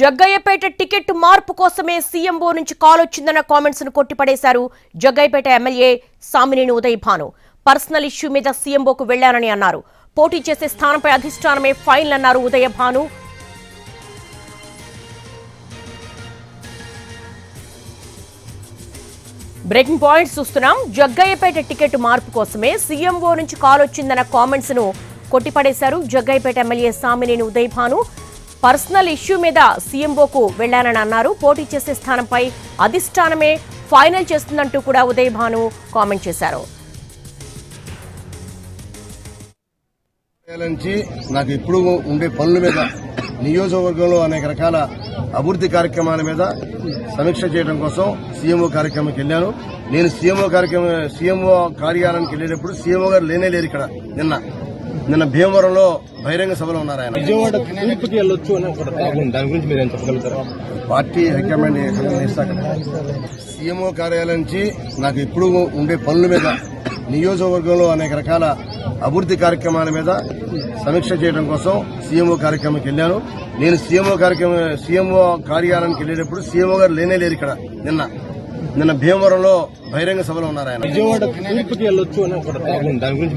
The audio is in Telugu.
జగ్గయ్యపేట టికెట్ మార్పు కోసమే సీఎంఓ నుంచి కాల్ వచ్చిందన్న కామెంట్స్ను కొట్టిపడేశారు Jaggayyapeta MLA Samineni Uday Bhanu. Personal issue మీద సీఎంఓకు వెళ్ళానని అన్నారు. పోటీ చేసే స్థానంపై అధిష్టానమే ఫైల్ అన్నారు ఉదయ భాను. బ్రేకింగ్ పాయింట్స్ చూస్తున్నాం. జగ్గయ్యపేట టికెట్ మార్పు కోసమే సీఎంఓ నుంచి కాల్ వచ్చిందన్న కామెంట్స్ను కొట్టిపడేశారు Jaggayyapeta MLA Samineni Uday Bhanu. Personal issue మీద సీఎంఓకు వెళ్ళానని అన్నారు. పోటీ చేసే స్థానంపై అధిష్టానమే ఫైనల్ చేస్తుందంటూ కూడా ఉదయ్ భాను కామెంట్ చేశారు. నుంచి నాకు ఇప్పుడు ఉండే పనుల మీద నియోజకవర్గంలో అనేక రకాల అభివృద్ధి కార్యక్రమాల మీద సమీక్ష చేయడం కోసం సీఎంఓ కార్యక్రమానికి వెళ్ళాను. నేను సీఎంఓ కార్యక్రమం సీఎంఓ కార్యాలయానికి వెళ్ళేటప్పుడు సీఎంఓ గారు లేనే లేరు ఇక్కడ నిన్న. నిన్న భీమవరంలో బహిరంగ సభలో ఉన్నారు ఆయన. విజయవాడ తూర్పుకి వెళ్ళొచ్చు అని ఒకటి దాని గురించి మీరు ఏం చెప్పగలుగుతారా? పార్టీ హైకమాండ్ సీఎంఓ కార్యాలయం నుంచి నాకు ఇప్పుడు ఉండే పనుల మీద నియోజకవర్గంలో అనేక రకాల అభివృద్ధి కార్యక్రమాల మీద సమీక్ష చేయడం కోసం సీఎంఓ కార్యక్రమానికి వెళ్ళాను. నేను సీఎంఓ కార్యక్రమం సీఎంఓ కార్యాలయానికి వెళ్ళేటప్పుడు సీఎంఓ గారు లేనే లేరు ఇక్కడ నిన్న. నిన్న భీమవరంలో బహిరంగ సభలో ఉన్నారు ఆయన. విజయవాడ తూర్పుకి వెళ్ళొచ్చు అని ఒకటి దాని గురించి